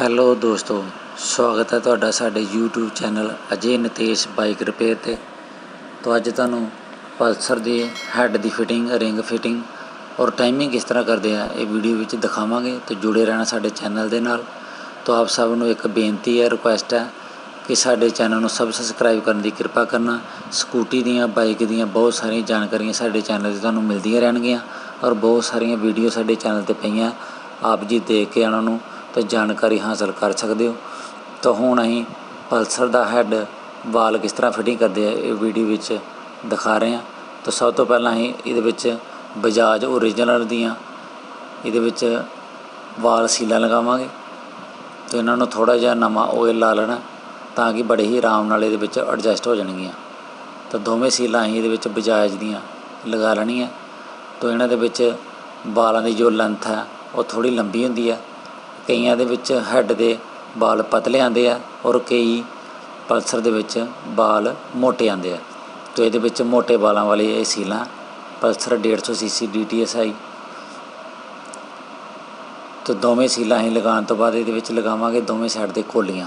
Hello ਦੋਸਤੋ, ਸਵਾਗਤ ਹੈ ਤੁਹਾਡਾ ਸਾਡੇ YouTube ਚੈਨਲ ਅਜੇ ਨਿਤੇਸ਼ ਬਾਈਕ ਰਿਪੇਅਰ ਤੇ। ਤੋਂ ਅੱਜ ਤੁਹਾਨੂੰ ਪਲਸਰ ਦੀ ਹੈੱਡ ਦੀ ਫਿਟਿੰਗ, ਰਿੰਗ ਫਿਟਿੰਗ ਔਰ ਟਾਈਮਿੰਗ ਕਿਸ ਤਰ੍ਹਾਂ ਕਰਦੇ ਆ ਇਹ ਵੀਡੀਓ ਵਿੱਚ ਦਿਖਾਵਾਂਗੇ। ਤੇ ਜੁੜੇ ਰਹਿਣਾ ਸਾਡੇ ਚੈਨਲ ਦੇ ਨਾਲ। ਤੋਂ ਆਪ ਸਭ ਨੂੰ ਇੱਕ ਬੇਨਤੀ ਹੈ ਰਿਕੁਐਸਟ ਹੈ ਕਿ ਸਾਡੇ ਚੈਨਲ ਨੂੰ ਸਬਸਕ੍ਰਾਈਬ ਕਰਨ ਦੀ ਕਿਰਪਾ ਕਰਨਾ। ਸਕੂਟੀ ਦੀਆਂ, ਬਾਈਕ ਦੀਆਂ ਬਹੁਤ ਸਾਰੀਆਂ ਜਾਣਕਾਰੀਆਂ ਸਾਡੇ ਚੈਨਲ ਤੇ ਤੁਹਾਨੂੰ ਮਿਲਦੀਆਂ ਰਹਿਣਗੀਆਂ ਔਰ ਬਹੁਤ ਸਾਰੀਆਂ ਵੀਡੀਓ ਸਾਡੇ ਚੈਨਲ ਤੇ ਪਈਆਂ। ਆਪ ਜੀ ਦੇਖ ਕੇ ਉਹਨਾਂ ਨੂੰ ਤੇ ਜਾਣਕਾਰੀ ਹਾਸਲ ਕਰ ਸਕਦੇ ਹੋ। ਤਾਂ ਹੁਣ ਅਸੀਂ ਪਲਸਰ ਦਾ ਹੈੱਡ ਵਾਲ ਕਿਸ ਤਰ੍ਹਾਂ ਫਿਟਿੰਗ ਕਰਦੇ ਆ, ਇਹ ਵੀਡੀਓ ਵਿੱਚ ਦਿਖਾ ਰਹੇ ਹਾਂ। ਤਾਂ ਸਭ ਤੋਂ ਪਹਿਲਾਂ ਅਸੀਂ ਇਹਦੇ ਵਿੱਚ ਬਜਾਜ ਓਰੀਜਨਲ ਦੀਆਂ ਇਹਦੇ ਵਿੱਚ ਵਾਲ ਸੀਲਾਂ ਲਗਾਵਾਂਗੇ। ਤੇ ਇਹਨਾਂ ਨੂੰ ਥੋੜਾ ਜਿਹਾ ਨਵਾਂ ਆਇਲ ਲਾ ਲੈਣਾ ਤਾਂ ਕਿ ਬੜੇ ਹੀ ਆਰਾਮ ਨਾਲ ਇਹਦੇ ਵਿੱਚ ਐਡਜਸਟ ਹੋ ਜਾਣਗੀਆਂ। ਤਾਂ ਦੋਵੇਂ ਸੀਲਾਂ ਅਸੀਂ ਇਹਦੇ ਵਿੱਚ ਬਜਾਜ ਦੀਆਂ ਲਗਾ ਲੈਣੀਆਂ। ਤਾਂ ਇਹਨਾਂ ਦੇ ਵਿੱਚ ਵਾਲਾਂ ਦੀ ਜੋ ਲੈਂਥ ਹੈ, ਉਹ ਥੋੜੀ ਲੰਬੀ ਹੁੰਦੀ ਹੈ। ਕਈਆਂ ਦੇ ਵਿੱਚ ਹੈੱਡ ਦੇ ਵਾਲ ਪਤਲੇ ਆਉਂਦੇ ਆ ਔਰ ਕਈ ਪਲਸਰ ਦੇ ਵਿੱਚ ਵਾਲ ਮੋਟੇ ਆਉਂਦੇ ਆ। ਤਾਂ ਇਹਦੇ ਵਿੱਚ ਮੋਟੇ ਵਾਲਾਂ ਵਾਲੀ ਇਹ ਸੀਲਾਂ ਪਲਸਰ 150 ਸੀਸੀ ਆਈ ਤਾਂ ਦੋਵੇਂ ਸੀਲਾਂ ਹੀ ਲਗਾਉਣ ਤੋਂ ਬਾਅਦ ਇਹਦੇ ਵਿੱਚ ਲਗਾਵਾਂਗੇ ਦੋਵੇਂ ਸਾਈਡ ਦੇ ਕੋਲੀਆਂ।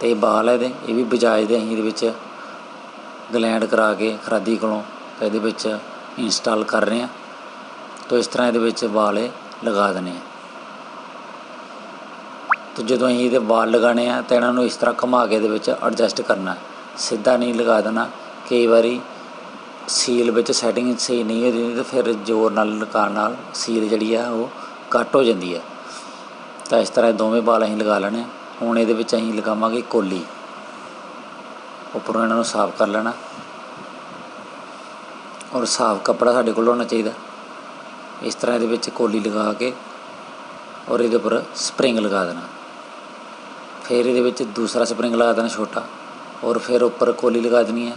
ਤੇ ਇਹ ਬਾਲ ਹੈ ਇਹਦੇ, ਇਹ ਵੀ ਬਜਾਜ ਦੇ ਅਸੀਂ ਇਹਦੇ ਵਿੱਚ ਗਲੈਂਡ ਕਰਾ ਕੇ ਖਰਾਦੀ ਕੋਲੋਂ ਇਹਦੇ ਵਿੱਚ ਇੰਸਟਾਲ ਕਰ ਰਹੇ ਹਾਂ ਤਾਂ ਇਸ ਤਰ੍ਹਾਂ ਇਹਦੇ ਵਿੱਚ ਵਾਲ ਇਹ ਲਗਾ ਦਨੇ ਆ। ਤੇ ਜਦੋਂ ਅਸੀਂ ਇਹਦੇ ਵਾਲ ਲਗਾਉਣੇ ਆ ਤਾਂ ਇਹਨਾਂ ਨੂੰ ਇਸ ਤਰ੍ਹਾਂ ਘੁਮਾ ਕੇ ਇਹਦੇ ਵਿੱਚ ਐਡਜਸਟ ਕਰਨਾ। ਸਿੱਧਾ ਨਹੀਂ ਲਗਾ ਦੇਣਾ। ਕਈ ਵਾਰੀ ਸੀਲ ਵਿੱਚ ਸੈਟਿੰਗ ਸਹੀ ਨਹੀਂ ਹੁੰਦੀ, ਤੇ ਫਿਰ ਜ਼ੋਰ ਨਾਲ ਲਗਾਉਣ ਨਾਲ ਸੀਲ ਜਿਹੜੀ ਆ ਉਹ ਕੱਟ ਹੋ ਜਾਂਦੀ ਹੈ ਤਾਂ ਇਸ ਤਰ੍ਹਾਂ ਦੋਵੇਂ ਵਾਲ ਅਸੀਂ ਲਗਾ ਲੈਣੇ ਆ। ਹੁਣ ਇਹਦੇ ਵਿੱਚ ਅਸੀਂ ਲਗਾਵਾਂਗੇ ਕੋਲੀ। ਉੱਪਰੋਂ ਇਹਨਾਂ ਨੂੰ ਸਾਫ਼ ਕਰ ਲੈਣਾ। ਔਰ ਸਾਫ਼ ਕੱਪੜਾ ਸਾਡੇ ਕੋਲ ਹੋਣਾ ਚਾਹੀਦਾ। ਇਸ ਤਰ੍ਹਾਂ ਇਹਦੇ ਵਿੱਚ ਕੋਲੀ ਲਗਾ ਕੇ ਔਰ ਇਹਦੇ ਉੱਪਰ ਸਪਰਿੰਗ ਲਗਾ ਦੇਣਾ। ਫਿਰ ਇਹਦੇ ਵਿੱਚ ਦੂਸਰਾ ਸਪਰਿੰਗ ਲਗਾ ਦੇਣਾ ਛੋਟਾ। ਔਰ ਫਿਰ ਉੱਪਰ ਕੋਲੀ ਲਗਾ ਦੇਣੀ ਹੈ।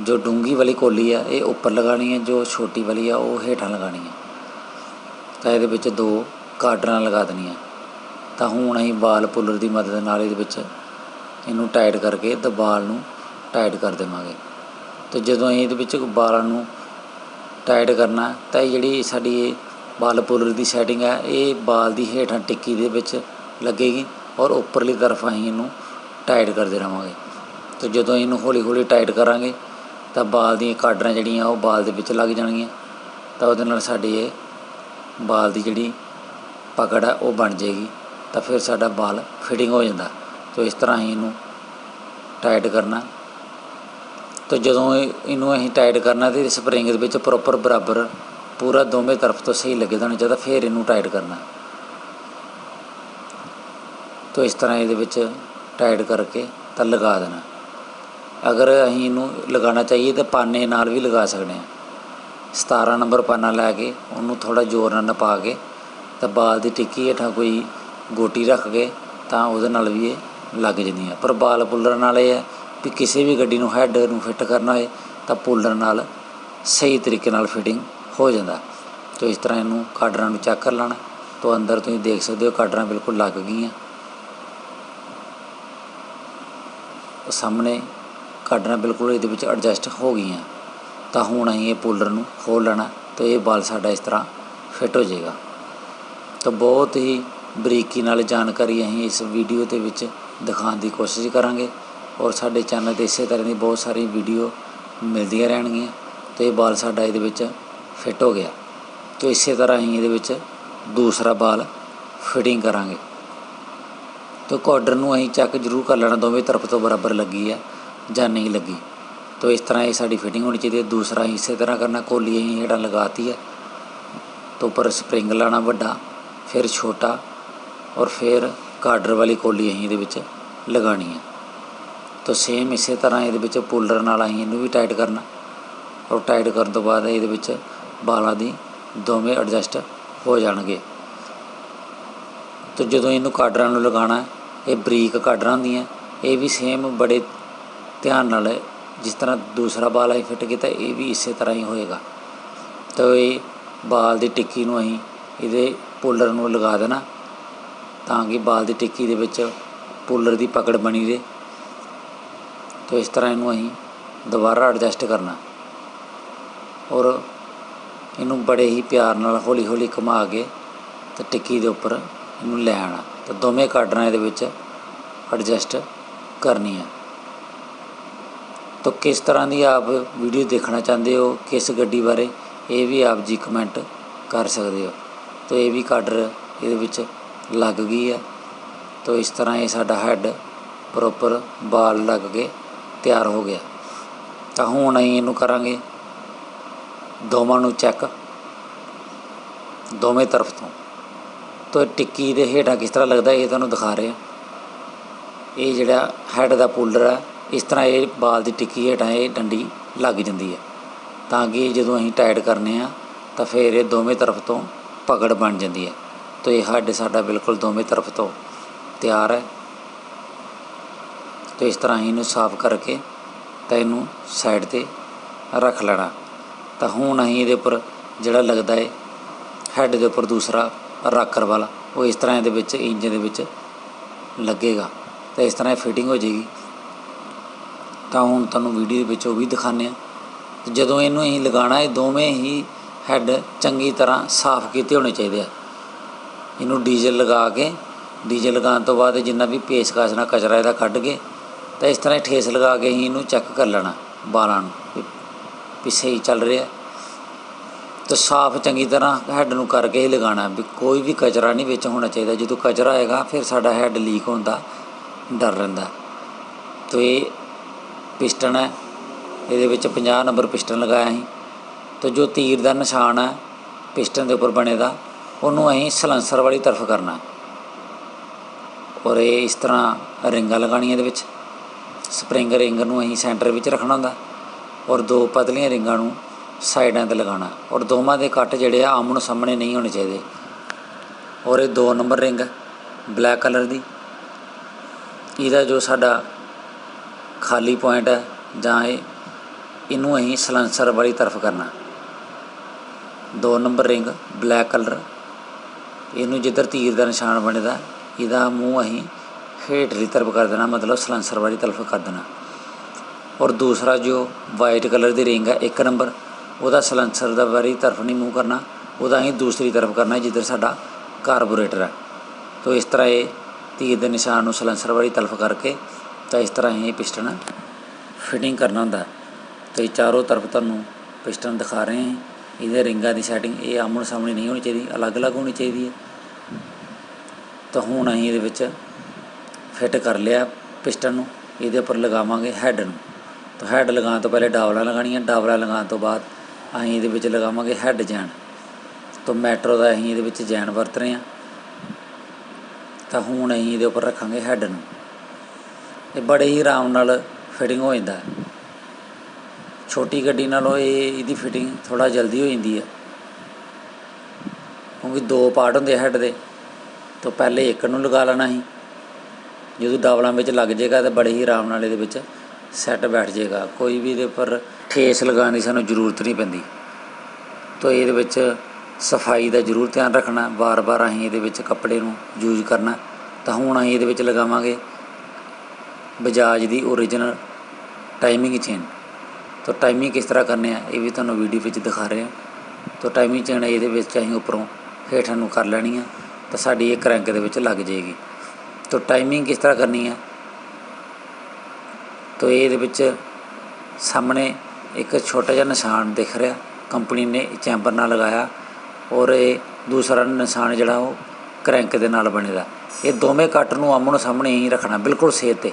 ਜੋ ਡੂੰਗੀ ਵਾਲੀ ਕੋਲੀ ਆ, ਇਹ ਉੱਪਰ ਲਗਾਣੀ ਹੈ, ਜੋ ਛੋਟੀ ਵਾਲੀ ਆ, ਉਹ ਹੇਠਾਂ ਲਗਾਣੀ ਹੈ। ਤਾਂ ਇਹਦੇ ਵਿੱਚ ਦੋ ਕਾਡਰਾਂ ਲਗਾ ਦੇਣੀਆਂ। ਤਾਂ ਹੁਣ ਅਸੀਂ ਬਾਲ ਪੁੱਲਰ ਦੀ ਮਦਦ ਨਾਲ ਇਹਦੇ ਵਿੱਚ ਇਹਨੂੰ ਟਾਈਟ ਕਰਕੇ ਤੇ ਨੂੰ ਟਾਈਟ ਕਰ ਦੇਵਾਂਗੇ। ਤੇ ਜਦੋਂ ਅਸੀਂ ਇਹਦੇ ਵਿੱਚ ਬਾਲਾਂ ਨੂੰ ਟਾਈਟ ਕਰਨਾ, ਤਾਂ ਇਹ ਜਿਹੜੀ ਸਾਡੀ ਇਹ ਵਾਲ ਪੁੱਲਰ ਦੀ ਸੈਟਿੰਗ ਹੈ ਇਹ ਬਾਲ ਦੀ ਹੇਠਾਂ ਟਿੱਕੀ ਦੇ ਵਿੱਚ ਲੱਗੇਗੀ। ਔਰ ਉੱਪਰਲੀ ਤਰਫ ਅਸੀਂ ਇਹਨੂੰ ਟਾਈਟ ਕਰਦੇ ਰਹਾਂਗੇ। ਤੇ ਜਦੋਂ ਇਹਨੂੰ ਹੌਲੀ ਹੌਲੀ ਟਾਈਟ ਕਰਾਂਗੇ, ਤਾਂ ਬਾਲ ਦੀਆਂ ਕਾਡਰਾਂ ਜਿਹੜੀਆਂ, ਉਹ ਬਾਲ ਦੇ ਵਿੱਚ ਲੱਗ ਜਾਣਗੀਆਂ। ਤਾਂ ਉਹਦੇ ਨਾਲ ਸਾਡੀ ਇਹ ਬਾਲ ਦੀ ਜਿਹੜੀ ਪਕੜ ਹੈ ਉਹ ਬਣ ਜਾਏਗੀ। ਤਾਂ ਫਿਰ ਸਾਡਾ ਬਾਲ ਫਿਟਿੰਗ ਹੋ ਜਾਂਦਾ। ਤਾਂ ਇਸ ਤਰ੍ਹਾਂ ਹੀ ਇਹਨੂੰ ਟਾਈਟ ਕਰਨਾ। ਤਾਂ ਜਦੋਂ ਇਹਨੂੰ ਅਸੀਂ ਟਾਈਟ ਕਰਨਾ ਤੇ ਸਪਰਿੰਗ ਦੇ ਵਿੱਚ ਪ੍ਰੋਪਰ ਬਰਾਬਰ ਪੂਰਾ ਦੋਵੇਂ ਤਰਫ ਤੋਂ ਸਹੀ ਲੱਗੇ ਹੋਣਾ ਚਾਹੀਦਾ, ਫਿਰ ਇਹਨੂੰ ਟਾਈਟ ਕਰਨਾ। ਤਾਂ ਇਸ ਤਰ੍ਹਾਂ ਇਹਦੇ ਵਿੱਚ ਟਾਈਟ ਕਰਕੇ ਤਾਂ ਲਗਾ ਦੇਣਾ। ਅਗਰ ਅਸੀਂ ਇਹਨੂੰ ਲਗਾਉਣਾ ਚਾਹੀਏ ਤਾਂ ਪਾਨੇ ਨਾਲ ਵੀ ਲਗਾ ਸਕਦੇ ਹਾਂ। 17 ਨੰਬਰ ਪਾਨਾ ਲੈ ਕੇ ਉਹਨੂੰ ਥੋੜਾ ਜ਼ੋਰ ਨਾਲ ਨਪਾ ਕੇ ਤਾਂ ਬਾਲ ਦੀ ਟਿੱਕੀ ਹੇਠਾਂ ਕੋਈ ਗੋਟੀ ਰੱਖ ਕੇ ਤਾਂ ਉਹਦੇ ਨਾਲ ਵੀ ਇਹ ਲੱਗ ਜਾਂਦੀਆਂ ਪਰ ਬਾਲ ਪੁੱਲਰ ਨਾਲ ਇਹ ਹੈ ਵੀ ਕਿਸੇ ਵੀ ਗੱਡੀ ਨੂੰ ਹੈੱਡ ਨੂੰ ਫਿੱਟ ਕਰਨਾ ਹੋਏ ਤਾਂ ਪੁੱਲਰ ਨਾਲ ਸਹੀ ਤਰੀਕੇ ਨਾਲ ਫਿਟਿੰਗ ਹੋ ਜਾਂਦਾ। ਤਾਂ ਇਸ ਤਰ੍ਹਾਂ ਇਹਨੂੰ ਕਾਡਰਾਂ ਨੂੰ ਚੈੱਕ ਕਰ ਲੈਣਾ। ਤਾਂ ਅੰਦਰ ਤੁਸੀਂ ਦੇਖ ਸਕਦੇ ਹੋ ਕਾਡਰਾਂ ਬਿਲਕੁਲ ਲੱਗ ਗਈਆਂ ਉਹ ਸਾਹਮਣੇ ਕੱਢਣਾ ਬਿਲਕੁਲ ਇਹਦੇ ਵਿੱਚ ਐਡਜਸਟ ਹੋ ਗਈਆਂ। ਤਾਂ ਹੁਣ ਅਸੀਂ ਇਹ ਪੁੱਲਰ ਨੂੰ ਖੋਲ ਲੈਣਾ ਤੇ ਇਹ ਬਾਲ ਸਾਡਾ ਇਸ ਤਰ੍ਹਾਂ ਫਿੱਟ ਹੋ ਜਾਏਗਾ। ਤਾਂ ਬਹੁਤ ਹੀ ਬਰੀਕੀ ਨਾਲ ਜਾਣਕਾਰੀ ਅਸੀਂ ਇਸ ਵੀਡੀਓ ਦੇ ਵਿੱਚ ਦਿਖਾਉਣ ਦੀ ਕੋਸ਼ਿਸ਼ ਕਰਾਂਗੇ ਔਰ ਸਾਡੇ ਚੈਨਲ ਤੇ ਇਸੇ ਤਰ੍ਹਾਂ ਦੀ ਬਹੁਤ ਸਾਰੀ ਵੀਡੀਓ ਮਿਲਦੀਆਂ ਰਹਿਣਗੀਆਂ ਤੇ ਇਹ ਬਾਲ ਸਾਡਾ ਇਹਦੇ ਵਿੱਚ ਫਿੱਟ ਹੋ ਗਿਆ। ਤੇ ਇਸੇ ਤਰ੍ਹਾਂ ਅਸੀਂ ਇਹਦੇ ਵਿੱਚ ਦੂਸਰਾ ਬਾਲ ਫਿਟਿੰਗ ਕਰਾਂਗੇ। ਤਾਂ ਕਾਡਰ ਨੂੰ ਅਸੀਂ ਚੈੱਕ ਜ਼ਰੂਰ ਕਰ ਲੈਣਾ, ਦੋਵੇਂ ਤਰਫ ਤੋਂ ਬਰਾਬਰ ਲੱਗੀ ਹੈ ਜਾਂ ਨਹੀਂ ਲੱਗੀ। ਤਾਂ ਇਸ ਤਰ੍ਹਾਂ ਇਹ ਸਾਡੀ ਫਿਟਿੰਗ ਹੋਣੀ ਚਾਹੀਦੀ ਹੈ। ਦੂਸਰਾ ਅਸੀਂ ਇਸੇ ਤਰ੍ਹਾਂ ਕਰਨਾ, ਕੋਲੀ ਅਸੀਂ ਹੇਠਾਂ ਲਗਾਤੀ ਹੈ ਤਾਂ ਉੱਪਰ ਸਪਰਿੰਗ ਲਾਣਾ ਵੱਡਾ, ਫਿਰ ਛੋਟਾ ਔਰ ਫਿਰ ਕਾਡਰ ਵਾਲੀ ਕੋਲੀ ਅਸੀਂ ਇਹਦੇ ਵਿੱਚ ਲਗਾਣੀ ਹੈ ਤਾਂ ਸੇਮ ਇਸੇ ਤਰ੍ਹਾਂ ਇਹਦੇ ਵਿੱਚ ਪੁੱਲਰ ਨਾਲ ਅਸੀਂ ਇਹਨੂੰ ਵੀ ਟਾਈਟ ਕਰਨਾ। ਔਰ ਟਾਈਟ ਕਰਨ ਤੋਂ ਬਾਅਦ ਇਹਦੇ ਵਿੱਚ ਬਾਲਾਂ ਦੀ ਦੋਵੇਂ ਐਡਜਸਟ ਹੋ ਜਾਣਗੇ। ਤਾਂ ਜਦੋਂ ਇਹਨੂੰ ਕਾਡਰਾਂ ਨੂੰ ਲਗਾਉਣਾ ਇਹ ਬਰੀਕ ਕਾਡਰਾਂ ਹੁੰਦੀਆਂ ਇਹ ਵੀ ਸੇਮ ਬੜੇ ਧਿਆਨ ਨਾਲ ਜਿਸ ਤਰ੍ਹਾਂ ਦੂਸਰਾ ਬਾਲ ਅਸੀਂ ਫਿੱਟ ਕੀਤਾ, ਇਹ ਵੀ ਇਸੇ ਤਰ੍ਹਾਂ ਹੀ ਹੋਏਗਾ। ਤਾਂ ਇਹ ਬਾਲ ਦੀ ਟਿੱਕੀ ਨੂੰ ਅਸੀਂ ਇਹਦੇ ਪੁੱਲਰ ਨੂੰ ਲਗਾ ਦੇਣਾ, ਤਾਂ ਕਿ ਬਾਲ ਦੀ ਟਿੱਕੀ ਦੇ ਵਿੱਚ ਪੁੱਲਰ ਦੀ ਪਕੜ ਬਣੀ ਰਹੇ। ਤਾਂ ਇਸ ਤਰ੍ਹਾਂ ਇਹਨੂੰ ਅਸੀਂ ਦੁਬਾਰਾ ਐਡਜਸਟ ਕਰਨਾ। ਔਰ ਇਹਨੂੰ ਬੜੇ ਹੀ ਪਿਆਰ ਨਾਲ ਹੌਲੀ ਹੌਲੀ ਘੁਮਾ ਕੇ ਤੇ ਟਿੱਕੀ ਦੇ ਉੱਪਰ ਇਹਨੂੰ ਲੈ ਆਉਣਾ ਤਾਂ ਦੋਵੇਂ ਕਾਡਰਾਂ ਇਹਦੇ ਵਿੱਚ ਐਡਜਸਟ ਕਰਨੀ ਹੈ। ਤਾਂ ਕਿਸ ਤਰ੍ਹਾਂ ਦੀ ਆਪ ਵੀਡੀਓ ਦੇਖਣਾ ਚਾਹੁੰਦੇ ਹੋ? ਕਿਸ ਗੱਡੀ ਬਾਰੇ? ਇਹ ਵੀ ਆਪ ਜੀ ਕਮੈਂਟ ਕਰ ਸਕਦੇ ਹੋ। ਤਾਂ ਇਹ ਵੀ ਕਾਡਰ ਇਹਦੇ ਵਿੱਚ ਲੱਗ ਗਈ ਹੈ। ਤਾਂ ਇਸ ਤਰ੍ਹਾਂ ਇਹ ਸਾਡਾ ਹੈੱਡ ਪ੍ਰੋਪਰ ਬਾਲ ਲੱਗ ਕੇ ਤਿਆਰ ਹੋ ਗਿਆ। ਤਾਂ ਹੁਣ ਅਸੀਂ ਇਹਨੂੰ ਕਰਾਂਗੇ ਦੋਵਾਂ ਨੂੰ ਚੈੱਕ ਦੋਵੇਂ ਤਰਫ ਤੋਂ। ਤਾਂ ਟਿੱਕੀ ਦੇ ਹੇਠਾਂ ਕਿਸ ਤਰ੍ਹਾਂ ਲੱਗਦਾ ਇਹ ਤੁਹਾਨੂੰ ਦਿਖਾ ਰਹੇ ਹਾਂ ਇਹ ਜਿਹੜਾ ਹੈੱਡ ਦਾ ਪੂਲਰ ਹੈ ਇਸ ਤਰ੍ਹਾਂ ਇਹ ਬਾਲ ਦੀ ਟਿੱਕੀ ਹੇਠਾਂ ਇਹ ਡੰਡੀ ਲੱਗ ਜਾਂਦੀ ਹੈ ਤਾਂ ਕਿ ਜਦੋਂ ਅਸੀਂ ਟਾਈਟ ਕਰਨੇ ਆ, ਤਾਂ ਫਿਰ ਇਹ ਦੋਵੇਂ ਤਰਫ ਤੋਂ ਪਕੜ ਬਣ ਜਾਂਦੀ ਹੈ ਤਾਂ ਇਹ ਹੈੱਡ ਸਾਡਾ ਬਿਲਕੁਲ ਦੋਵੇਂ ਤਰਫ ਤੋਂ ਤਿਆਰ ਹੈ ਤਾਂ ਇਸ ਤਰ੍ਹਾਂ ਹੀ ਇਹਨੂੰ ਸਾਫ਼ ਕਰਕੇ ਤਾਂ ਇਹਨੂੰ ਸਾਈਡ ਤੇ ਰੱਖ ਲੈਣਾ। ਤਾਂ ਹੁਣ ਅਸੀਂ ਇਹਦੇ ਉੱਪਰ ਜਿਹੜਾ ਲੱਗਦਾ ਹੈ ਹੈੱਡ ਦੇ ਉੱਪਰ ਦੂਸਰਾ ਰਾਕਰ ਵਾਲਾ, ਉਹ ਇਸ ਤਰ੍ਹਾਂ ਇਹਦੇ ਵਿੱਚ ਇੰਜਨ ਦੇ ਵਿੱਚ ਲੱਗੇਗਾ। ਤਾਂ ਇਸ ਤਰ੍ਹਾਂ ਇਹ ਫਿਟਿੰਗ ਹੋ ਜਾਏਗੀ। ਤਾਂ ਹੁਣ ਤੁਹਾਨੂੰ ਵੀਡੀਓ ਦੇ ਵਿੱਚ ਉਹ ਵੀ ਦਿਖਾਉਂਦੇ ਆ ਤੇ ਜਦੋਂ ਇਹਨੂੰ ਅਸੀਂ ਲਗਾਉਣਾ, ਇਹ ਦੋਵੇਂ ਹੀ ਹੈੱਡ ਚੰਗੀ ਤਰ੍ਹਾਂ ਸਾਫ਼ ਕੀਤੇ ਹੋਣੇ ਚਾਹੀਦੇ ਆ। ਇਹਨੂੰ ਡੀਜ਼ਲ ਲਗਾ ਕੇ, ਡੀਜ਼ਲ ਲਗਾਉਣ ਤੋਂ ਬਾਅਦ ਜਿੰਨਾ ਵੀ ਪੇਚਕਸ ਨਾਲ ਕਚਰਾ ਇਹਦਾ ਕੱਢ ਕੇ, ਤਾਂ ਇਸ ਤਰ੍ਹਾਂ ਹੀ ਠੇਸ ਲਗਾ ਕੇ ਹੀ ਇਹਨੂੰ ਚੈੱਕ ਕਰ ਲੈਣਾ ਬਾਲਾਂ ਨੂੰ, ਵੀ- ਵੀ ਸਹੀ ਚੱਲ ਰਿਹਾ। ਤਾਂ ਸਾਫ਼ ਚੰਗੀ ਤਰ੍ਹਾਂ ਹੈੱਡ ਨੂੰ ਕਰਕੇ ਹੀ ਲਗਾਉਣਾ ਵੀ ਕੋਈ ਵੀ ਕਚਰਾ ਨਹੀਂ ਵਿੱਚ ਹੋਣਾ ਚਾਹੀਦਾ। ਜਦੋਂ ਕਚਰਾ ਆਏਗਾ, ਫਿਰ ਸਾਡਾ ਹੈੱਡ ਲੀਕ ਹੋਣ ਦਾ ਡਰ ਰਹਿੰਦਾ। ਤਾਂ ਇਹ ਪਿਸਟਨ ਹੈ। ਇਹਦੇ ਵਿੱਚ 50 ਨੰਬਰ ਪਿਸਟਨ ਲਗਾਇਆ ਸੀ। ਤਾਂ ਜੋ ਤੀਰ ਦਾ ਨਿਸ਼ਾਨ ਹੈ ਪਿਸਟਨ ਦੇ ਉੱਪਰ ਬਣੇ ਦਾ, ਉਹਨੂੰ ਅਸੀਂ ਸਲੈਂਸਰ ਵਾਲੀ ਤਰਫ ਕਰਨਾ ਔਰ ਇਹ ਇਸ ਤਰ੍ਹਾਂ ਰਿੰਗਾਂ ਲਗਾਉਣੀਆਂ ਇਹਦੇ ਵਿੱਚ। ਸਪਰਿੰਗ ਰਿੰਗ ਨੂੰ ਅਸੀਂ ਸੈਂਟਰ ਵਿੱਚ ਰੱਖਣਾ ਹੁੰਦਾ। ਔਰ ਦੋ ਪਤਲੀਆਂ ਰਿੰਗਾਂ ਨੂੰ ਸਾਈਡਾਂ ਤੇ ਲਗਾਉਣਾ। ਔਰ ਦੋਵਾਂ ਦੇ ਕੱਟ ਜਿਹੜੇ ਆ ਆਮਣ ਸਾਹਮਣੇ ਨਹੀਂ ਹੋਣੇ ਚਾਹੀਦੇ। ਔਰ ਇਹ 2 ਨੰਬਰ ਰਿੰਗ, ਬਲੈਕ ਕਲਰ ਦੀ। ਇਹਦਾ ਜੋ ਸਾਡਾ ਖਾਲੀ ਪੁਆਇੰਟ ਹੈ ਜਾਂ ਇਹ, ਇਹਨੂੰ ਅਸੀਂ ਸਲੈਂਸਰ ਵਾਲੀ ਤਰਫ ਕਰਨਾ। 2 ਨੰਬਰ ਰਿੰਗ, ਬਲੈਕ ਕਲਰ। ਇਹਨੂੰ ਜਿੱਧਰ ਤੀਰ ਦਾ ਨਿਸ਼ਾਨ ਬਣਦਾ, ਇਹਦਾ ਮੂੰਹ ਅਸੀਂ ਹੇਠਲੀ ਤਰਫ ਕਰ ਦੇਣਾ, ਮਤਲਬ ਸਲੈਂਸਰ ਵਾਲੀ ਤਰਫ ਕਰ ਦੇਣਾ। ਔਰ ਦੂਸਰਾ ਜੋ ਵਾਈਟ ਕਲਰ ਦੀ ਰਿੰਗ ਹੈ 1 ਨੰਬਰ। ਉਹਦਾ ਸਲੈਂਸਰ ਦਾ ਵਾਲੀ ਤਰਫ ਨਹੀਂ ਮੂੰਹ ਕਰਨਾ, ਉਹਦਾ ਅਸੀਂ ਦੂਸਰੀ ਤਰਫ ਕਰਨਾ ਜਿੱਧਰ ਸਾਡਾ ਕਾਰਬੋਰੇਟਰ ਹੈ। ਤੋ ਇਸ ਤਰ੍ਹਾਂ ਇਹ ਤੀਰ ਦੇ ਨਿਸ਼ਾਨ ਨੂੰ ਸਲੈਂਸਰ ਵਾਲੀ ਤਰਫ ਕਰਕੇ ਤਾਂ ਇਸ ਤਰ੍ਹਾਂ ਹੀ ਪਿਸਟਨ ਫਿਟਿੰਗ ਕਰਨਾ ਹੁੰਦਾ ਤੇ ਚਾਰੋਂ ਤਰਫ ਤੁਹਾਨੂੰ ਪਿਸਟਨ ਦਿਖਾ ਰਹੇ ਹਾਂ। ਇਹਦੇ ਰਿੰਗਾਂ ਦੀ ਸੈਟਿੰਗ ਇਹ ਆਮਣ ਸਾਹਮਣੇ ਨਹੀਂ ਹੋਣੀ ਚਾਹੀਦੀ, ਅਲੱਗ-ਅਲੱਗ ਹੋਣੀ ਚਾਹੀਦੀ ਹੈ। ਤਾਂ ਹੁਣ ਅਸੀਂ ਇਹਦੇ ਵਿੱਚ ਫਿੱਟ ਕਰ ਲਿਆ ਪਿਸਟਨ ਨੂੰ, ਇਹਦੇ ਉੱਪਰ ਲਗਾਵਾਂਗੇ ਹੈੱਡ ਨੂੰ। ਤਾਂ ਹੈੱਡ ਲਗਾਉਣ ਤੋਂ ਪਹਿਲੇ ਡਾਵਲਾਂ ਲਗਾਉਣੀਆਂ, ਡਾਵਲਾਂ ਲਗਾਉਣ ਤੋਂ ਬਾਅਦ ਅਸੀਂ ਇਹਦੇ ਵਿੱਚ ਲਗਾਵਾਂਗੇ ਹੈੱਡ ਜੈਨ ਤਾਂ ਮੈਟਰੋ ਦਾ ਅਸੀਂ ਇਹਦੇ ਵਿੱਚ ਜੈਨ ਵਰਤ ਰਹੇ ਹਾਂ। ਤਾਂ ਹੁਣ ਅਸੀਂ ਇਹਦੇ ਉੱਪਰ ਰੱਖਾਂਗੇ ਹੈੱਡ ਨੂੰ। ਇਹ ਬੜੇ ਹੀ ਆਰਾਮ ਨਾਲ ਫਿਟਿੰਗ ਹੋ ਜਾਂਦਾ। ਹੈ ਛੋਟੀ ਗੱਡੀ ਨਾਲੋਂ ਇਹ ਇਹਦੀ ਫਿਟਿੰਗ ਥੋੜਾ ਜਲਦੀ ਹੋ ਜਾਂਦੀ ਹੈ ਕਿਉਂਕਿ ਦੋ ਪਾਰਟ ਹੁੰਦੇ ਹੈੱਡ ਦੇ। ਤਾਂ ਪਹਿਲੇ ਇੱਕ ਨੂੰ ਲਗਾ ਲੈਣਾ ਸੀ ਜਦੋਂ ਡਾਵਲਾਂ ਵਿੱਚ ਲੱਗ ਜਾਏਗਾ ਤਾਂ ਬੜੇ ਹੀ ਆਰਾਮ ਨਾਲ ਇਹਦੇ ਵਿੱਚ ਸੈੱਟ ਬੈਠ ਜਾਏਗਾ। ਕੋਈ ਵੀ ਇਹਦੇ ਉੱਪਰ ਠੇਸ ਲਗਾਉਣ ਦੀ ਸਾਨੂੰ ਜ਼ਰੂਰਤ ਨਹੀਂ ਪੈਂਦੀ। ਤਾਂ ਇਹਦੇ ਵਿੱਚ ਸਫ਼ਾਈ ਦਾ ਜ਼ਰੂਰ ਧਿਆਨ ਰੱਖਣਾ ਵਾਰ-ਵਾਰ ਅਸੀਂ ਇਹਦੇ ਵਿੱਚ ਕੱਪੜੇ ਨੂੰ ਯੂਜ਼ ਕਰਨਾ, ਤਾਂ ਹੁਣ ਅਸੀਂ ਇਹਦੇ ਵਿੱਚ ਲਗਾਵਾਂਗੇ ਬਜਾਜ ਦੀ ਓਰੀਜਨਲ ਟਾਈਮਿੰਗ ਚੇਨ ਤਾਂ ਟਾਈਮਿੰਗ ਕਿਸ ਤਰ੍ਹਾਂ ਕਰਨੇ ਆ, ਇਹ ਵੀ ਤੁਹਾਨੂੰ ਵੀਡੀਓ ਵਿੱਚ ਦਿਖਾ ਰਹੇ ਹਾਂ। ਤਾਂ ਟਾਈਮਿੰਗ ਚੇਨ ਇਹਦੇ ਵਿੱਚ ਅਸੀਂ ਉੱਪਰੋਂ ਹੇਠਾਂ ਨੂੰ ਕਰ ਲੈਣੀ ਆ, ਤਾਂ ਸਾਡੀ ਇਹ ਕਰੰਕ ਦੇ ਵਿੱਚ ਲੱਗ ਜਾਏਗੀ। ਤਾਂ ਟਾਈਮਿੰਗ ਕਿਸ ਤਰ੍ਹਾਂ ਕਰਨੀ ਹੈ ਤਾਂ ਇਹਦੇ ਵਿੱਚ ਸਾਹਮਣੇ ਇੱਕ ਛੋਟਾ ਜਿਹਾ ਨਿਸ਼ਾਨ ਦਿਖ ਰਿਹਾ। ਕੰਪਨੀ ਨੇ ਚੈਂਬਰ ਨਾਲ ਲਗਾਇਆ ਔਰ ਇਹ ਦੂਸਰਾ ਨਿਸ਼ਾਨ ਜਿਹੜਾ ਉਹ ਕਰੰਕ ਦੇ ਨਾਲ ਬਣੇਦਾ ਇਹ ਦੋਵੇਂ ਕੱਟ ਨੂੰ ਆਮਣੋ ਸਾਹਮਣੇ ਹੀ ਰੱਖਣਾ, ਬਿਲਕੁਲ ਸੇਧ ਤੇ।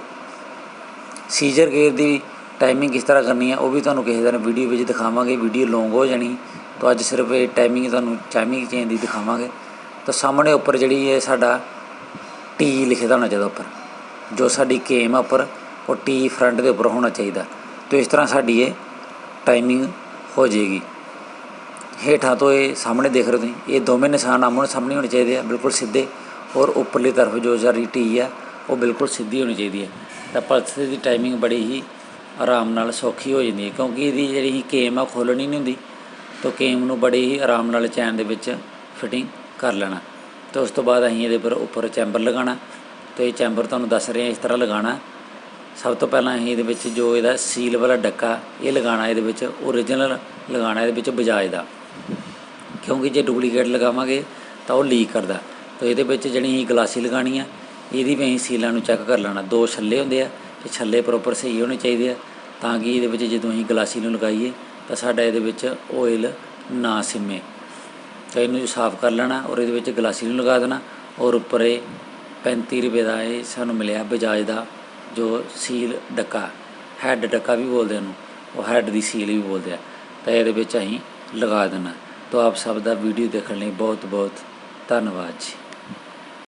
ਸੀਜ਼ਰ ਗੇਅਰ ਦੀ ਟਾਈਮਿੰਗ ਕਿਸ ਤਰ੍ਹਾਂ ਕਰਨੀ ਹੈ, ਉਹ ਵੀ ਤੁਹਾਨੂੰ ਕਿਸੇ ਦਿਨ ਵੀਡੀਓ ਵਿੱਚ ਦਿਖਾਵਾਂਗੇ। ਵੀਡੀਓ ਲੌਂਗ ਹੋ ਜਾਣੀ, ਤਾਂ ਅੱਜ ਸਿਰਫ ਇਹ ਟਾਈਮਿੰਗ ਤੁਹਾਨੂੰ ਟਾਈਮਿੰਗ ਚੇਂਜ ਦੀ ਦਿਖਾਵਾਂਗੇ। ਤਾਂ ਸਾਹਮਣੇ ਉੱਪਰ ਜਿਹੜੀ ਇਹ ਸਾਡਾ ਟੀ ਲਿਖਿਆ ਹੋਣਾ ਚਾਹੀਦਾ ਉੱਪਰ, ਜੋ ਸਾਡੀ ਕੇਮ ਆ ਉੱਪਰ, ਉਹ ਟੀ ਫਰੰਟ ਦੇ ਉੱਪਰ ਹੋਣਾ ਚਾਹੀਦਾ। ਤੇ ਇਸ ਤਰ੍ਹਾਂ ਸਾਡੀ ਇਹ ਟਾਈਮਿੰਗ ਹੋ ਜਾਏਗੀ। ਹੇਠਾਂ ਤੋਂ ਇਹ ਸਾਹਮਣੇ ਦੇਖ ਰਹੇ ਹੋ ਤੁਸੀਂ। ਇਹ ਦੋਵੇਂ ਨਿਸ਼ਾਨ ਆਮੋ ਸਾਹਮਣੇ ਹੋਣੇ ਚਾਹੀਦੇ ਆ, ਬਿਲਕੁਲ ਸਿੱਧੇ। ਔਰ ਉੱਪਰਲੀ ਤਰਫ ਜੋ ਸਾਡੀ ਟੀ ਆ, ਉਹ ਬਿਲਕੁਲ ਸਿੱਧੀ ਹੋਣੀ ਚਾਹੀਦੀ ਹੈ ਤਾਂ ਪਲਸ ਦੀ ਟਾਈਮਿੰਗ ਬੜੀ ਹੀ ਆਰਾਮ ਨਾਲ ਸੌਖੀ ਹੋ ਜਾਂਦੀ ਹੈ ਕਿਉਂਕਿ ਇਹਦੀ ਜਿਹੜੀ ਕੇਮ ਆ ਖੋਲਣੀ ਨਹੀਂ ਹੁੰਦੀ। ਤਾਂ ਕੇਮ ਨੂੰ ਬੜੇ ਹੀ ਆਰਾਮ ਨਾਲ ਚੈਨ ਦੇ ਵਿੱਚ ਫਿਟਿੰਗ ਕਰ ਲੈਣਾ। ਤੇ ਉਸ ਤੋਂ ਬਾਅਦ ਅਸੀਂ ਇਹਦੇ ਪਰ ਉੱਪਰ ਚੈਂਬਰ ਲਗਾਉਣਾ। ਤੇ ਇਹ ਚੈਂਬਰ ਤੁਹਾਨੂੰ ਦੱਸ ਰਹੇ ਹਾਂ ਇਸ ਤਰ੍ਹਾਂ ਲਗਾਉਣਾ। ਸਭ ਤੋਂ ਪਹਿਲਾਂ ਅਸੀਂ ਇਹਦੇ ਵਿੱਚ ਜੋ ਇਹਦਾ ਸੀਲ ਵਾਲਾ ਡੱਕਾ, ਇਹ ਲਗਾਉਣਾ ਇਹਦੇ ਵਿੱਚ ਓਰੀਜਨਲ ਲਗਾਉਣਾ ਇਹਦੇ ਵਿੱਚ ਬਜਾਜ ਦਾ। ਕਿਉਂਕਿ ਜੇ ਡੁਪਲੀਕੇਟ ਲਗਾਵਾਂਗੇ ਤਾਂ ਉਹ ਲੀਕ ਕਰਦਾ। ਤਾਂ ਇਹਦੇ ਵਿੱਚ ਜਿਹੜੀ ਅਸੀਂ ਗਲਾਸੀ ਲਗਾਉਣੀ ਆ, ਇਹਦੀ ਵੀ ਅਸੀਂ ਸੀਲਾਂ ਨੂੰ ਚੈੱਕ ਕਰ ਲੈਣਾ। ਦੋ ਛੱਲੇ ਹੁੰਦੇ ਆ, ਤੇ ਛੱਲੇ ਪ੍ਰੋਪਰ ਸਹੀ ਹੋਣੇ ਚਾਹੀਦੇ ਆ, ਤਾਂ ਕਿ ਇਹਦੇ ਵਿੱਚ ਜਦੋਂ ਅਸੀਂ ਗਲਾਸੀ ਨੂੰ ਲਗਾਈਏ, ਤਾਂ ਸਾਡਾ ਇਹਦੇ ਵਿੱਚ ਆਇਲ ਨਾ ਸਿਮੇ। ਤਾਂ ਇਹਨੂੰ ਸਾਫ਼ ਕਰ ਲੈਣਾ ਔਰ ਇਹਦੇ ਵਿੱਚ ਗਲਾਸੀ ਨੂੰ ਲਗਾ ਦੇਣਾ ਔਰ ਉੱਪਰ ਇਹ 35 ਰੁਪਏ ਦਾ ਇਹ ਸਾਨੂੰ ਮਿਲਿਆ ਬਜਾਜ ਦਾ ਜੋ ਸੀਲ ਡੱਕਾ ਹੈੱਡ ਡੱਕਾ ਵੀ ਬੋਲਦੇ ਉਹਨੂੰ, ਉਹ ਹੈੱਡ ਦੀ ਸੀਲ ਵੀ ਬੋਲਦੇ ਆ। ਤਾਂ ਇਹਦੇ ਵਿੱਚ ਅਸੀਂ ਲਗਾ ਦੇਣਾ। ਤਾਂ ਆਪ ਸਭ ਦਾ ਵੀਡੀਓ ਦੇਖਣ ਲਈ ਬਹੁਤ ਬਹੁਤ ਧੰਨਵਾਦ ਜੀ।